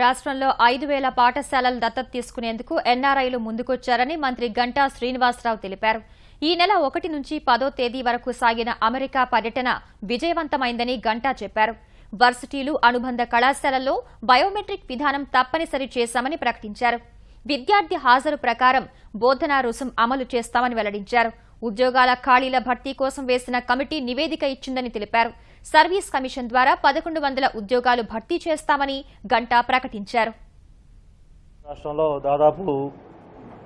రాష్ట్రంలో ఐదు వేల పాఠశాలలు దత్తత తీసుకునేందుకు ఎన్ఆర్ఐలు ముందుకొచ్చారని మంత్రి గంటా శ్రీనివాసరావు తెలిపారు. ఈ నెల ఒకటి నుంచి పదో తేదీ వరకు సాగిన అమెరికా పర్యటన విజయవంతమైందని గంటా చెప్పారు. వర్సిటీలు అనుబంధ కళాశాలల్లో బయోమెట్రిక్ విధానం తప్పనిసరి చేశామని ప్రకటించారు. విద్యార్థి హాజరు ప్రకారం బోధనా రుసుం అమలు చేస్తామని వెల్లడించారు. ఉద్యోగాల ఖాళీల భర్తీ కోసం వేసిన కమిటీ నివేదిక ఇచ్చిందని తెలిపారు. సర్వీస్ కమిషన్ ద్వారా పదకొండు వందల ఉద్యోగాలు భర్తీ చేస్తామని గంటా ప్రకటించారు. రాష్ట్రంలో దాదాపు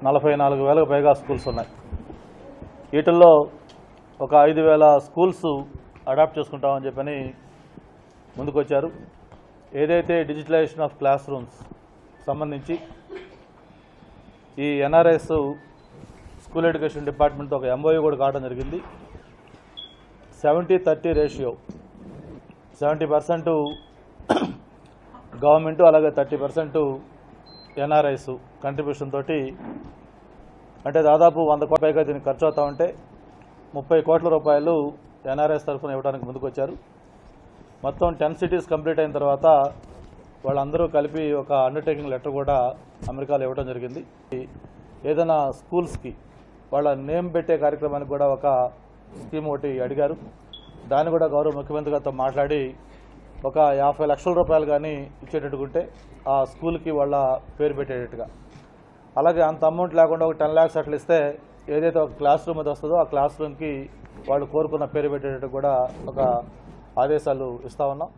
నలభై నాలుగు వేలకు పైగా స్కూల్స్ ఉన్నాయి. వీటిల్లో ఒక ఐదు వేల స్కూల్స్ అడాప్ట్ చేసుకుంటామని చెప్పని ముందుకొచ్చారు. ఏదైతే డిజిటలైజేషన్ ఆఫ్ క్లాస్ రూమ్స్ సంబంధించి ఈ ఎన్ఆర్ఎస్ స్కూల్ ఎడ్యుకేషన్ డిపార్ట్మెంట్తో ఒక ఎంఓయూ కూడా కావడం జరిగింది. Seventy thirty ratio seventy percent government అలాగే థర్టీ పర్సెంట్ ఎన్ఆర్ఐస్ కంట్రిబ్యూషన్ తోటి అంటే దాదాపు వంద కోట్ల పైగా దీనికి ఖర్చు అవుతా ఉంటే ముప్పై కోట్ల రూపాయలు ఎన్ఆర్ఎస్ తరఫున ఇవ్వడానికి ముందుకొచ్చారు. మొత్తం టెన్ సిటీస్ కంప్లీట్ అయిన తర్వాత వాళ్ళందరూ కలిపి ఒక అండర్టేకింగ్ లెటర్ కూడా అమెరికాలో ఇవ్వడం జరిగింది. ఏదైనా స్కూల్స్కి వాళ్ళ నేమ్ పెట్టే కార్యక్రమానికి కూడా ఒక స్కీమ్ ఒకటి అడిగారు. దాన్ని కూడా గౌరవ ముఖ్యమంత్రి గారితో మాట్లాడి ఒక యాభై లక్షల రూపాయలు కానీ ఇచ్చేటట్టుకుంటే ఆ స్కూల్కి వాళ్ళ పేరు పెట్టేటట్టుగా. అలాగే అంత అమౌంట్ లేకుండా ఒక టెన్ ల్యాక్స్ అట్లా ఇస్తే ఏదైతే ఒక క్లాస్ రూమ్ అది వస్తుందో ఆ క్లాస్ రూమ్కి వాళ్ళు కోరుకున్న పేరు పెట్టేటట్టు కూడా ఒక ఆదేశాలు ఇస్తా ఉన్నాం.